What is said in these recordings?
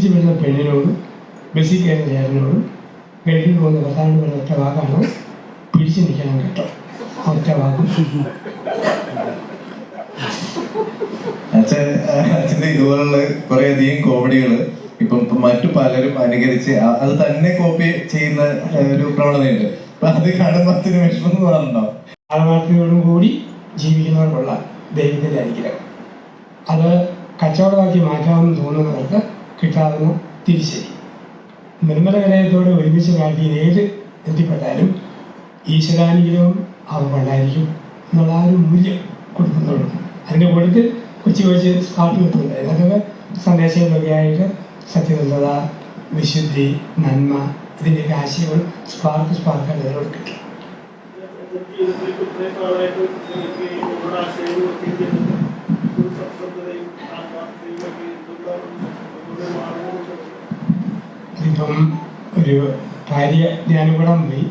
കെട്ടിച്ചു വരുന്ന പെണ്ണിനോട് ബസ്സിൽ കയറുന്ന ചേട്ടനോടും ഗൾഫിൽ പോകുന്ന പറയുന്ന ഒറ്റ വാക്കാണ് പിടിച്ചു നിൽക്കണം കേട്ടോ. ഒറ്റ വാക്കും. അച്ഛൻ അച്ഛന്റെ ഇതുപോലുള്ള കുറെ അധികം കോമഡികൾ ഇപ്പം മറ്റു പലരും അനുകരിച്ച് അത് തന്നെ കോപ്പി ചെയ്യുന്ന ഒരു പ്രവണതയുണ്ട്. അപ്പൊ അത് കാണുമ്പോൾ അച്ഛന് വിഷമം തോന്നുന്നുണ്ടോ? ആത്മാർത്ഥതയോടും കൂടി ജീവിക്കുന്നവർക്കുള്ള ദൈവത്തിന്റെ അനുഗ്രഹം. അത് കച്ചവടമാക്കി മാറ്റാമെന്ന് തോന്നുന്നവർക്ക് കിട്ടാവുന്ന തിരിച്ചടി. നിർമ്മല വിനയത്തോടെ ഒരുമിച്ച് കാട്ടി ഏത് എത്തിപ്പെട്ടാലും ഈശ്വരാനുഗ്രഹം അവർക്കുണ്ടായിരിക്കും എന്നുള്ള ആ ഒരു മൂല്യം കൊടുക്കുന്നുള്ളൂ. അതിന്റെ കൂട്ടത്തിൽ കൊച്ചു കൊച്ചു സ്പാട്ട് കിട്ടുന്നുണ്ട് അതിനകത്തൊക്കെ സന്ദേശങ്ങളൊക്കെ ആയിട്ട് സത്യസന്ധത വിശുദ്ധി നന്മ ഇതിന്റെയൊക്കെ ആശയങ്ങൾ സ്പാർക്ക് സ്പാർക്കായിട്ട് അതിനോട് കിട്ടും. ഇപ്പം ഒരു ഭാര്യ ധ്യാനം കൂടാൻ പോയി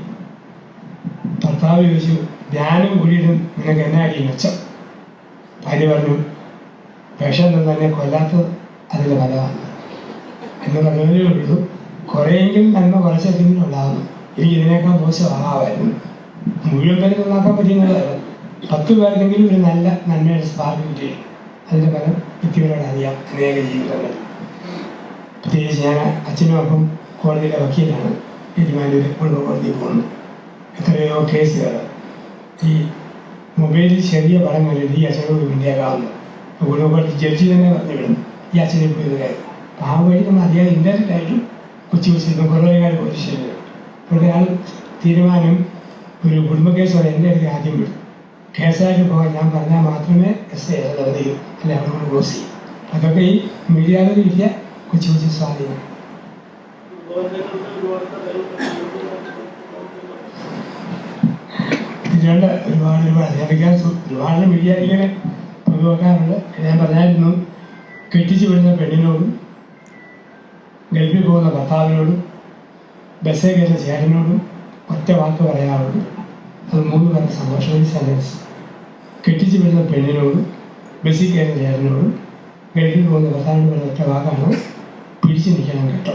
ഭർത്താവ് ചോദിച്ചു ധ്യാനം കൂടിയിട്ടും നിനക്ക് എന്നാ അടി? മെച്ചം ഭാര്യ പറഞ്ഞു വിഷം തന്നെ കൊല്ലാത്തത് അതിന്റെ ഫലമാണ്. എന്ന് പറഞ്ഞതേ ഉള്ളൂ. കുറേയെങ്കിലും നന്മ കുറച്ചെങ്കിലും ഉണ്ടാകുന്നു. എനിക്ക് ഇതിനേക്കാൾ മോശം ആവായിരുന്നു മുഴുവൻ പേര് നന്നാക്കാൻ പറ്റുന്നതല്ല പത്ത് പേർക്കെങ്കിലും ഒരു നല്ല നന്മയുടെ സ്പാർക്ക് കിട്ടി അതിന്റെ ഫലം വ്യക്തികളോട് അറിയാം. അനേക ജീവിതങ്ങൾ പ്രത്യേകിച്ച് ഞാൻ അച്ഛനും അപ്പം കോടതിയിലെ വക്കീലാണ്. ഏറ്റുമാനൂർ കുടുംബ കോടതിയിൽ പോകുന്നു. എത്രയോ കേസുകൾ. ഈ മൊബൈലിൽ ചെറിയ പടം കണ്ടിട്ട് ഈ അച്ഛനോട് വേണ്ടിയാകാവുന്നു കോടതി ജഡ്ജി തന്നെ പറഞ്ഞു വിടും. ഈ അച്ഛനെ പോയി ഇത് കാര്യം അപ്പം ആ വഴി നമ്മൾ അറിയാതെ ഇന്റർനെറ്റായിട്ടും കൊച്ചു കൊച്ചിരുന്നു കുറേ കാലം പോലീസിലുണ്ട് അവിടെ ആൾ തീരുമാനം ഒരു കുടുംബ കേസ് വരെ എന്റെ അടുത്ത് ആദ്യം വിടും. കേസായിട്ട് പോകാൻ ഞാൻ പറഞ്ഞാൽ മാത്രമേ എസ് ഐ അത് അല്ലെ? അവിടെ ക്ലോസ് ചെയ്യും. അതൊക്കെ ഈ മീഡിയയിലും കിട്ടിയ കൊച്ചു കൊച്ചു സ്വാധീനം ഇതിലുണ്ട് ഒരുപാട് ഒരുപാട് അധ്യാപിക്കാൻ ഒരുപാട് മീഡിയ പങ്കുവെക്കാറുണ്ട്. ഞാൻ പറഞ്ഞായിരുന്നു കെട്ടിച്ചു വിടുന്ന പെണ്ണിനോടും ഗൾഫിൽ പോകുന്ന ഭർത്താവിനോടും ബസ്സേ കയറുന്ന ചേട്ടനോടും ഒറ്റ വാക്ക് പറയാറുണ്ട്. അത് മൂന്ന് പേരുടെ സന്തോഷം സെന്റൻസ് കെട്ടിച്ചു വിടുന്ന പെണ്ണിനോടും ബസ്സിൽ കയറുന്ന ചേട്ടനോടും ഗൾഫിൽ പോകുന്ന ഭർത്താവിന് ഒറ്റ വാക്കാണ് പിടിച്ചു നിൽക്കണം കേട്ടോ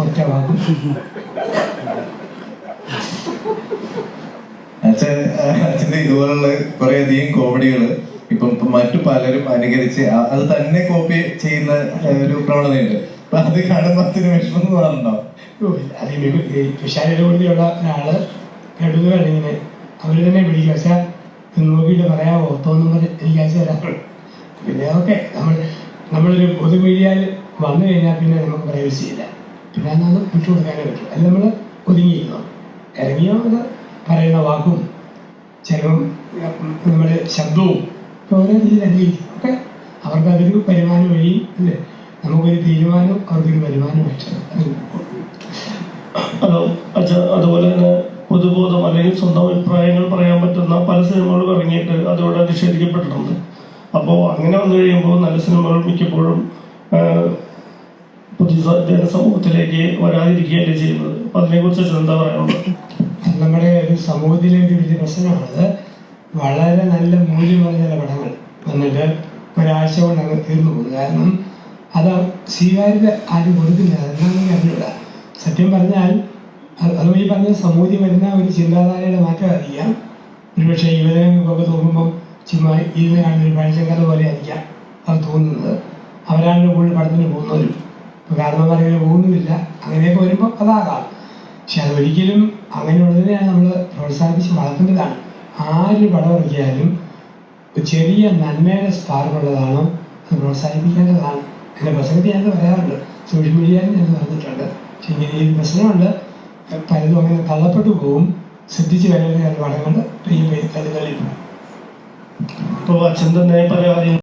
ഒറ്റ വാക്കും ഇതുപോലുള്ള കുറെ അധികം കോമഡികൾ ഇപ്പം മറ്റു പലരും അനുകരിച്ച് അത് തന്നെ കോപ്പി ചെയ്യുന്ന ഒരു പ്രവണതയുണ്ട്. അപ്പൊ അത് കാണുമ്പോൾ അച്ഛന് വിഷമം തോന്നുന്നുണ്ടോ? കൂടെയുള്ള ഒരാൾ അവർ തന്നെ വിളിക്കും. പക്ഷേ നോക്കിയിട്ട് പറയാമോ തോന്നുന്നത് എനിക്ക് അയച്ചു തരാം. പിന്നെ ഓക്കെ നമ്മൾ നമ്മളൊരു പൊതു മീഡിയയിൽ വന്നു കഴിഞ്ഞാൽ പിന്നെ നമുക്ക് പ്രൈവസി ഇല്ല. പിന്നെ അന്നത് വിട്ടുകൊടുക്കാനേ പറ്റും അല്ല നമ്മൾ ഒതുങ്ങിയിരിക്കണം ഇറങ്ങിയോ അത് പറയുന്ന വാക്കും ചിലപ്പം നമ്മുടെ ശബ്ദവും ഓരോ രീതിയിൽ അനുകരിക്കും ഒക്കെ അവർക്ക് അതൊരു വരുമാനം വഴി അല്ലേ? നമുക്കൊരു തീരുമാനം അവർക്കൊരു വരുമാനമായിട്ട് അത് അത് അതുപോലെ തന്നെ പൊതുബോധം അല്ലെങ്കിൽ സ്വന്തം അഭിപ്രായങ്ങൾ പറയാൻ പറ്റുന്ന പല സിനിമകളും ഇറങ്ങിയിട്ട് അതോടെ നിഷേധിക്കപ്പെട്ടിട്ടുണ്ട്. അപ്പോൾ അങ്ങനെ വന്നു കഴിയുമ്പോൾ നല്ല സിനിമകൾ മിക്കപ്പോഴും ആഹ്, സമൂഹത്തിലേക്ക് വരാതിരിക്കുകയല്ലേ ചെയ്യുന്നത്? അപ്പം അതിനെക്കുറിച്ച് കുറിച്ച് എന്താ പറയാനുള്ളത് നമ്മുടെ ഒരു സമൂഹത്തിലെ ഒരു വലിയ പ്രശ്നമാണത് വളരെ നല്ല മൂല്യമുള്ള ചില പടങ്ങൾ വന്നിട്ട് ഒരാഴ്ച കൊണ്ട് അങ്ങ് തീർന്നു പോകും കാരണം അത് സ്വീകാര്യത ആരും കൊടുക്കില്ല. എന്നാണെങ്കിൽ അറിഞ്ഞൂട. സത്യം പറഞ്ഞാൽ അത് ഈ പറഞ്ഞ സമൂഹത്തിൽ വരുന്ന ഒരു ചിന്താധാരയുടെ അറിയാം. ഒരുപക്ഷെ യുവജനങ്ങൾക്കൊക്കെ തോന്നുമ്പം ചുമ്മാ ഇതിനെ കാണുന്ന ഒരു പഴച്ചക്കഥ പോലെ ആയിരിക്കാം അത് തോന്നുന്നത്. അവരാണ് കൂടുതൽ പഠനത്തിന് പോകുന്നവരും. ഇപ്പോൾ പറയാൻ പോകുന്നുമില്ല അങ്ങനെയൊക്കെ വരുമ്പോൾ അതാകാം. പക്ഷെ അതൊരിക്കലും അങ്ങനെയുള്ളതിനെയാണ് നമ്മൾ പ്രോത്സാഹിപ്പിച്ച് വളർത്തേണ്ടതാണ്. ആര് പടമിറക്കിയാലും ചെറിയ നന്മയുടെ സ്പാർക്കുള്ളതാണോ അത് പ്രോത്സാഹിപ്പിക്കേണ്ടതാണ് എന്റെ പ്രസംഗത്തിൽ ഞാൻ പറയാറുണ്ട്. സോഷ്യൽ മീഡിയയിൽ ഞാൻ പറഞ്ഞിട്ടുണ്ട്. പക്ഷെ ഇങ്ങനെ ഈ പ്രശ്നമുണ്ട്. പലതും അങ്ങനെ തള്ളപ്പെട്ടു പോകും ശ്രദ്ധിച്ച് വരേണ്ട പടങ്ങൾ പയ്യെ പയ്യെ തള്ളി തള്ളി പോകും ഇപ്പോൾ അച്ഛൻ തന്നെ പല